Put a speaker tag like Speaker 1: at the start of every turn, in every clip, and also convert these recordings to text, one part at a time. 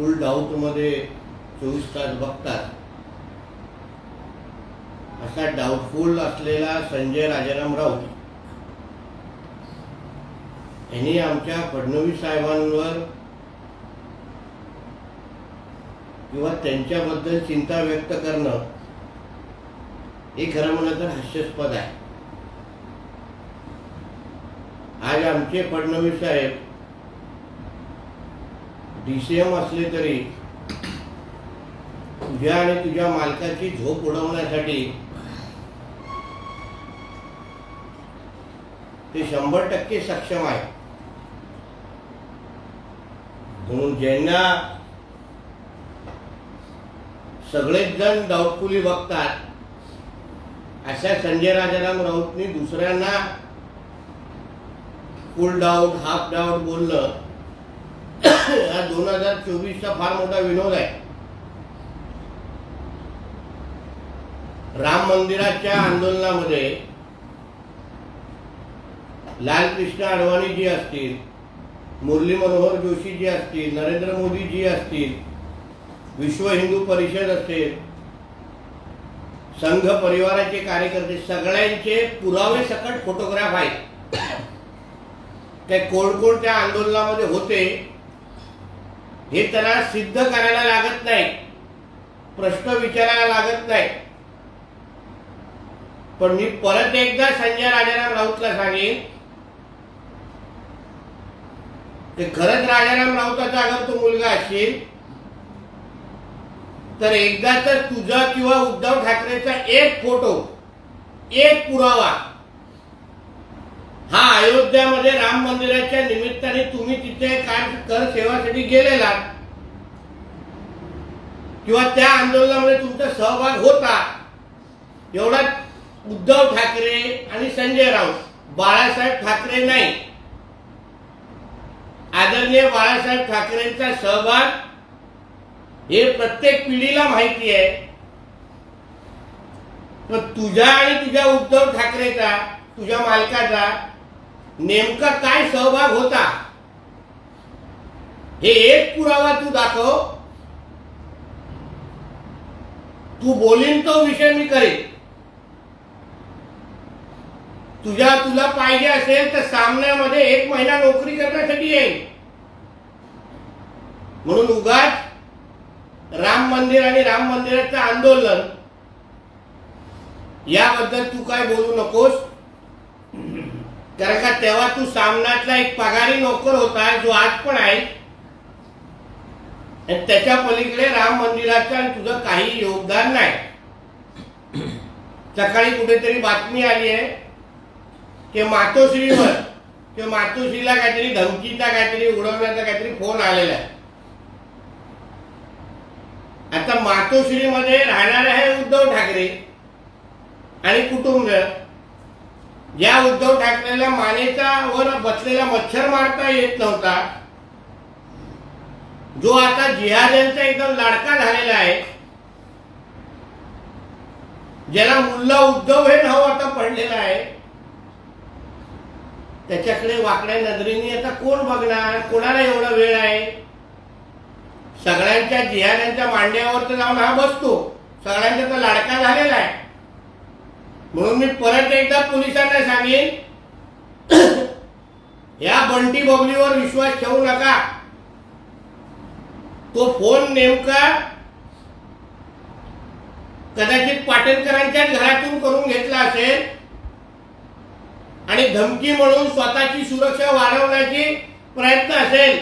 Speaker 1: फुल डाऊटमध्ये चोवीस तास बघतात. असा डाऊटफुल असलेला संजय राजाराम राऊत यांनी आमच्या फडणवीस साहेबांवर किंवा त्यांच्याबद्दल चिंता व्यक्त करणं हे खरं म्हणलं तर हास्यास्पद आहे. आज आमचे फडणवीस साहेब डीसीएम असले तरी तुझ्या आणि तुझ्या मालकाची झोप उडवण्यासाठी ते शंभर टक्के सक्षम आहे. म्हणून ज्यांना सगळेच जण डाऊटफुली बघतात अशा संजय राजाराम राऊतनी दुसऱ्यांना फुल डाऊट हाफ डाऊट बोललं हा दोन हजार चोवीसचा फार मोठा विनोद आहे. राम मंदिराच्या आंदोलनामध्ये लालकृष्ण अडवाणी जी असतील मुरली मनोहर जोशी जी असतील नरेंद्र मोदी जी असतील विश्व हिंदू परिषद असेल संघ परिवाराचे कार्यकर्ते सगळ्यांचे पुरावे सकट फोटोग्राफ आहेत. ते कोण कोण त्या आंदोलनामध्ये होते हे त्याला सिद्ध करायला लागत नाही. प्रश्न विचारायला लागत नाही. पण मी परत एकदा संजय राजाराम राऊतला सांगेन ते खरंच राजाराम राऊताचा अगर तो मुलगा असेल तर एकदा तर तुझा किंवा उद्धव ठाकरेचा एक फोटो एक पुरावा अयोध्यामध्ये राम मंदिराच्या निमित्ताने तुम्ही तिथे काय कर सेवासाठी गेलेला. किंवा त्या आंदोलनामध्ये तुमचा सहभाग होता. एवढा उद्धव ठाकरे आणि संजय राऊत. बाळासाहेब ठाकरे नाही. आदरणीय बाळासाहेब ठाकरेंचा सहभाग हे प्रत्येक पिढीला माहिती आहे. पण तुझ्या आणि तुझ्या उद्धव ठाकरेचा तुझ्या मालकाचा नेमका काय सहभाग होता? हे एक पुरावा तू दाखव. तू बोलीन तो विषय मी करेन. तुझ्या तुला पाहिजे असेल तर सामन्यामध्ये एक महिना नोकरी करण्यासाठी येईल. म्हणून उगाच राम मंदिर आणि राम मंदिराचं आंदोलन. याबद्दल तू काय बोलू नकोस? कारण का तेव्हा तू सामनातला एक पगारी नोकर होता जो आज पण आहे. आणि त्याच्या पलीकडे राम मंदिराचं आणि तुझं काही योगदान नाही. सकाळी कुठेतरी बातमी आली आहे की मातोश्रीवर किंवा मातोश्रीला काहीतरी धमकीचा काहीतरी उडवण्याचा काहीतरी फोन आलेला आहे. आता मातोश्रीमध्ये राहणार आहे उद्धव ठाकरे आणि कुटुंब. या उद्धव ठाकरेला मानेचा वर बसलेला मच्छर मारता येत नव्हता. जो आता जिहाद्यांचा एकदम लाडका झालेला आहे ज्याला मुल्ला उद्धव हे नाव आता पडलेलं आहे त्याच्याकडे वाकड्या नजरेने आता कोण बघणार? कोणाला एवढा वेळ आहे? सगळ्यांच्या जिहाद्यांच्या मांड्यावर तर जाऊन हा बसतो. सगळ्यांचा तर लाडका झालेला आहे. म्हणून मी परत एकदा पोलिसांना सांगेन या बंटी बबलीवर विश्वास ठेवू नका. तो फोन नेमका कदाचित पाटेलकरांच्याच घरातून करून घेतला असेल आणि धमकी म्हणून स्वतःची सुरक्षा वाढवण्याची प्रयत्न असेल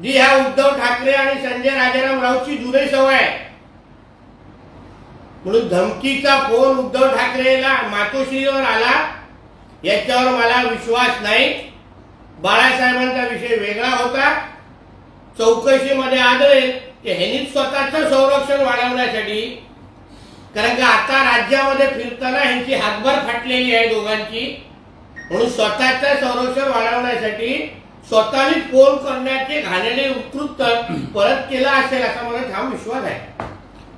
Speaker 1: जी ह्या उद्धव ठाकरे आणि संजय राजाराम राऊतची जुने सवय आहे. म्हणून धमकीचा फोन उद्धव ठाकरेला मातोश्रीवर आला याच्यावर मला विश्वास नाही. बाळासाहेबांचा विषय वेगळा होता. चौकशीमध्ये आढळेल की ह्यांनी स्वतःचं संरक्षण वाढवण्यासाठी कारण का आता राज्यामध्ये फिरताना ह्यांची हातभर फाटलेली आहे दोघांची. म्हणून स्वतःचं संरक्षण वाढवण्यासाठी स्वतःने फोन करण्याचे घाणेरडे उत्कृत परत केलं असेल असा मला ठाम विश्वास आहे.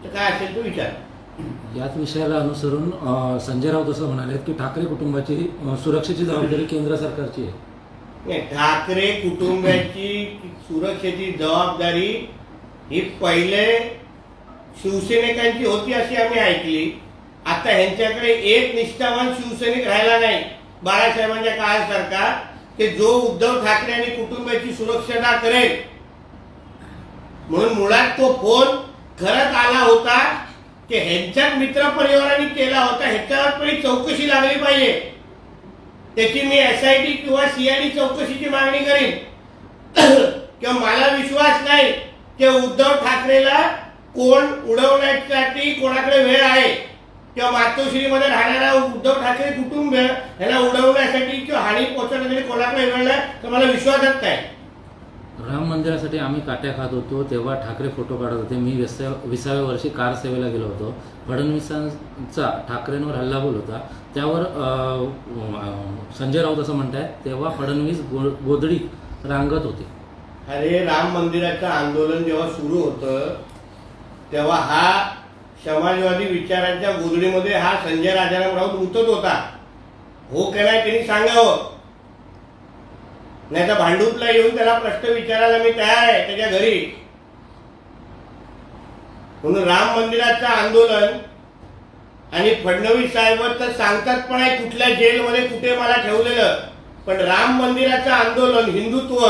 Speaker 1: तर काय असेल तो विचार.
Speaker 2: याच विषयाला अनुसरून संजय राऊत असं म्हणाले की ठाकरे कुटुंबाची सुरक्षेची जबाबदारी केंद्र सरकारची आहे.
Speaker 1: नाही, ठाकरे कुटुंबाची सुरक्षेची जबाबदारी ही पहिले शिवसैनिकांची होती अशी आम्ही ऐकली. आता ह्यांच्याकडे एक निष्ठावान शिवसैनिक राहिला नाही. बाळासाहेबांच्या काळासारखा की जो उद्धव ठाकरे आणि कुटुंबाची सुरक्षता करेल. म्हणून मुळात तो फोन खरंच आला होता की ह्यांच्याच मित्र परिवाराने केला होता ह्याच्यावर पण चौकशी लागली पाहिजे? त्याची मी एस आय टी किंवा सीआयडी चौकशीची मागणी करीन. किंवा मला विश्वास नाही की उद्धव ठाकरेला कोण उडवण्यासाठी कोणाकडे वेळ आहे. किंवा मातोश्रीमध्ये राहणारा उद्धव ठाकरे कुटुंब ह्याला उडवण्यासाठी किंवा हानी पोहोचवण्यासाठी कोणाकडे वेळ नाही तर मला विश्वासच नाही.
Speaker 2: राम मंदिरासाठी आम्ही काट्या खात होतो तेव्हा ठाकरे फोटो काढत होते. मी विसा विसाव्या वर्षी कार सेवेला गेलो होतो. फडणवीसांचा ठाकरेंवर हल्लाबोल होता. त्यावर संजय राऊत असं म्हणत आहे तेव्हा फडणवीस गो गोदडी रांगत होते.
Speaker 1: अरे राम मंदिराचं आंदोलन जेव्हा सुरू होतं तेव्हा हा समाजवादी विचारांच्या गोधडीमध्ये हा संजय राजाराम राऊत उतरत होता. हो काय त्यांनी सांगावं? नाही तर भांडूपला येऊन त्याला प्रश्न विचारायला मी तयार आहे त्याच्या घरी. म्हणून राम मंदिराचं आंदोलन आणि फडणवीस साहेब तर सांगतात पण आहे कुठल्या जेलमध्ये कुठे मला ठेवलेलं. पण राम मंदिराचं आंदोलन हिंदुत्व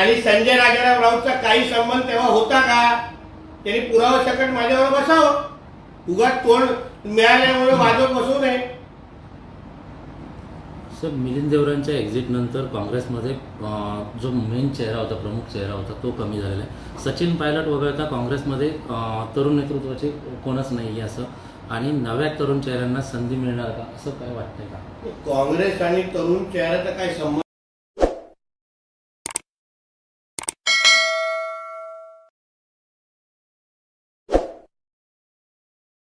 Speaker 1: आणि संजय राजाराम राऊतचा काही संबंध तेव्हा होता का? त्यांनी पुरावा सकट माझ्यावर बसावं. उगाच तोंड मिळाल्यामुळे वाजव बसू नये.
Speaker 2: सर मिलिंद देवरांच्या एक्झिट नंतर काँग्रेसमध्ये जो मेन चेहरा होता प्रमुख चेहरा होता तो कमी झालेला आहे. सचिन पायलट वगळता काँग्रेसमध्ये तरुण नेतृत्वाचे कोणच नाही आहे असं. आणि नव्या तरुण चेहऱ्यांना संधी मिळणार का? असं काय वाटतंय का?
Speaker 1: काँग्रेस आणि तरुण चेहऱ्याचा काय संबंध